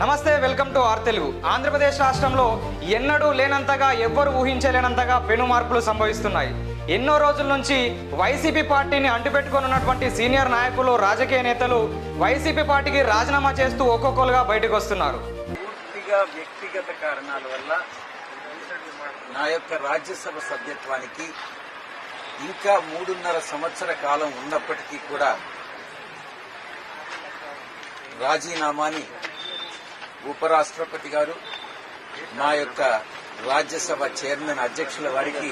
నమస్తే welcome to R Telugu. Andhra Pradesh రాష్ట్రంలో ఎన్నడూ లేనంతగా ఎవ్వరు ఊహించలేనంతగా పెను మార్పులు సంభవిస్తున్నాయి. ఎన్నో రోజుల నుంచి వైసీపీ పార్టీని అంటుపెట్టుకొనున్నటువంటి సీనియర్ నాయకులు రాజకీయ నేతలు వైసీపీ పార్టీకి రాజీనామా చేస్తూ ఒక్కొక్కరుగా బయటకు వస్తున్నారు పూర్తిగా వ్యక్తిగత కారణాల వల్ల నా యొక్క రాజ్యసభ సభ్యత్వానికి ఇంకా మూడున్నర సంవత్సర కాలం ఉన్నప్పటికీ కూడా రాజీనామాని ఉపరాష్ట్రపతి గారు మా యొక్క రాజ్యసభ చైర్మన్ అధ్యక్షుల వారికి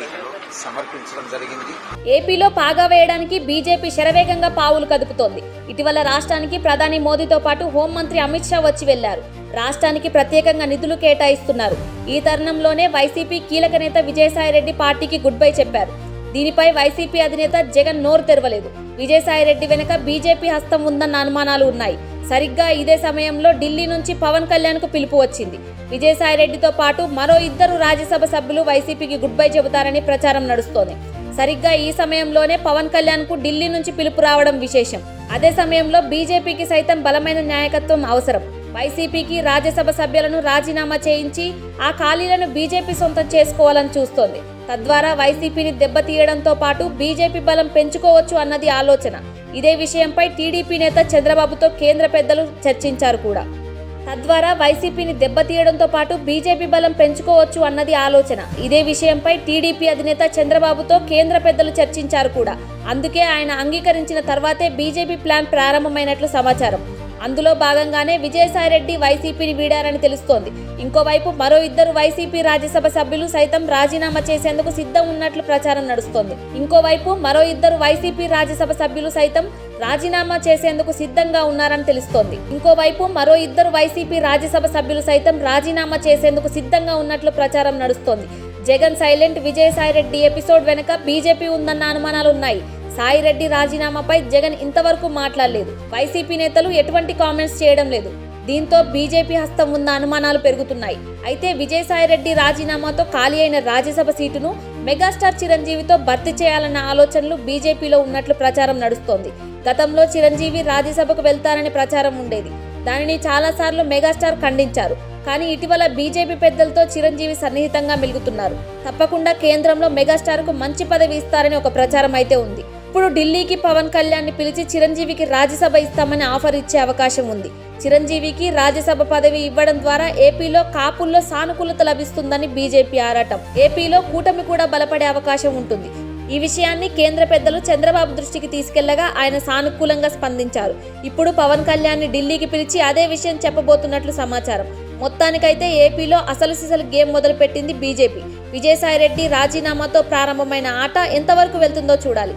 సమర్పించడం జరిగింది. ఏపీలో పాగా వేయడానికి బీజేపీ శరవేగంగా పావులు కదుపుతోంది. ఇటీవల రాష్ట్రానికి ప్రధాని మోదీతో పాటు హోంమంత్రి అమిత్ షా వచ్చి వెళ్ళారు. రాష్ట్రానికి ప్రత్యేకంగా నిధులు కేటాయిస్తున్నారు. ఈ తరుణంలోనే వైసీపీ కీలక నేత విజయసాయిరెడ్డి పార్టీకి గుడ్ బై చెప్పారు. దీనిపై వైసీపీ అధినేత జగన్ నోరు తెరవలేదు. విజయసాయిరెడ్డి వెనుక బీజేపీ హస్తం ఉందన్న అనుమానాలు ఉన్నాయి. సరిగ్గా ఇదే సమయంలో ఢిల్లీ నుంచి పవన్ కళ్యాణ్కు పిలుపు వచ్చింది. విజయసాయిరెడ్డితో పాటు మరో ఇద్దరు రాజ్యసభ సభ్యులు వైసీపీకి గుడ్ బై చెబుతారని ప్రచారం నడుస్తోంది. సరిగ్గా ఈ సమయంలోనే పవన్ కళ్యాణ్కు ఢిల్లీ నుంచి పిలుపు రావడం విశేషం. అదే సమయంలో బీజేపీకి సైతం బలమైన నాయకత్వం అవసరం. వైసీపీకి రాజ్యసభ సభ్యులను రాజీనామా చేయించి ఆ ఖాళీలను బీజేపీ సొంతం చేసుకోవాలని చూస్తోంది. తద్వారా వైసీపీని దెబ్బతీయడంతో పాటు బీజేపీ బలం పెంచుకోవచ్చు అన్నది ఆలోచన. ఇదే విషయంపై టీడీపీ నేత చంద్రబాబుతో కేంద్ర పెద్దలు చర్చించారు కూడా. తద్వారా వైసీపీని దెబ్బతీయడంతో పాటు బీజేపీ బలం పెంచుకోవచ్చు అన్నది ఆలోచన. ఇదే విషయంపై టీడీపీ అధినేత చంద్రబాబుతో కేంద్ర పెద్దలు చర్చించారు కూడా. అందుకే ఆయన అంగీకరించిన తర్వాతే బీజేపీ ప్లాన్ ప్రారంభమైనట్లు సమాచారం. అందులో భాగంగానే విజయసాయిరెడ్డి వైసీపీని వీడారని తెలుస్తోంది. ఇంకోవైపు మరో ఇద్దరు వైసీపీ రాజ్యసభ సభ్యులు సైతం రాజీనామా చేసేందుకు సిద్ధం ఉన్నట్లు ప్రచారం నడుస్తోంది. ఇంకోవైపు మరో ఇద్దరు వైసీపీ రాజ్యసభ సభ్యులు సైతం రాజీనామా చేసేందుకు సిద్ధంగా ఉన్నారని తెలుస్తోంది. ఇంకోవైపు మరో ఇద్దరు వైసీపీ రాజ్యసభ సభ్యులు సైతం రాజీనామా చేసేందుకు సిద్ధంగా ఉన్నట్లు ప్రచారం నడుస్తోంది. జగన్ సైలెంట్ విజయసాయిరెడ్డి ఎపిసోడ్ వెనుక బీజేపీ ఉందన్న అనుమానాలున్నాయి. సాయిరెడ్డి రాజీనామాపై జగన్ ఇంతవరకు మాట్లాడలేదు. వైసీపీ నేతలు ఎటువంటి కామెంట్స్ చేయడం లేదు. దీంతో బీజేపీ హస్తం ఉన్న అనుమానాలు పెరుగుతున్నాయి. అయితే విజయసాయిరెడ్డి రాజీనామాతో ఖాళీ అయిన రాజ్యసభ సీటును మెగాస్టార్ చిరంజీవితో భర్తీ చేయాలన్న ఆలోచనలు బీజేపీలో ఉన్నట్లు ప్రచారం నడుస్తోంది. గతంలో చిరంజీవి రాజ్యసభకు వెళ్తారని ప్రచారం ఉండేది. దానిని చాలాసార్లు మెగాస్టార్ ఖండించారు. కానీ ఇటీవల బీజేపీ పెద్దలతో చిరంజీవి సన్నిహితంగా మెలుగుతున్నారు. తప్పకుండా కేంద్రంలో మెగాస్టార్కు మంచి పదవి ఇస్తారని ఒక ప్రచారం అయితే ఉంది. ఇప్పుడు ఢిల్లీకి పవన్ కళ్యాణ్ని పిలిచి చిరంజీవికి రాజ్యసభ ఇస్తామని ఆఫర్ ఇచ్చే అవకాశం ఉంది. చిరంజీవికి రాజ్యసభ పదవి ఇవ్వడం ద్వారా ఏపీలో కాపుల్లో సానుకూలత లభిస్తుందని బీజేపీ ఆరాటం. ఏపీలో కూటమి కూడా బలపడే అవకాశం ఉంటుంది. ఈ విషయాన్ని కేంద్ర పెద్దలు చంద్రబాబు దృష్టికి తీసుకెళ్ళగా ఆయన సానుకూలంగా స్పందించారు. ఇప్పుడు పవన్ కళ్యాణ్ని ఢిల్లీకి పిలిచి అదే విషయం చెప్పబోతున్నట్లు సమాచారం. మొత్తానికైతే ఏపీలో అసలు సిసలు గేమ్ మొదలుపెట్టింది బీజేపీ. విజయసాయిరెడ్డి రాజీనామాతో ప్రారంభమైన ఆట ఎంతవరకు వెళ్తుందో చూడాలి.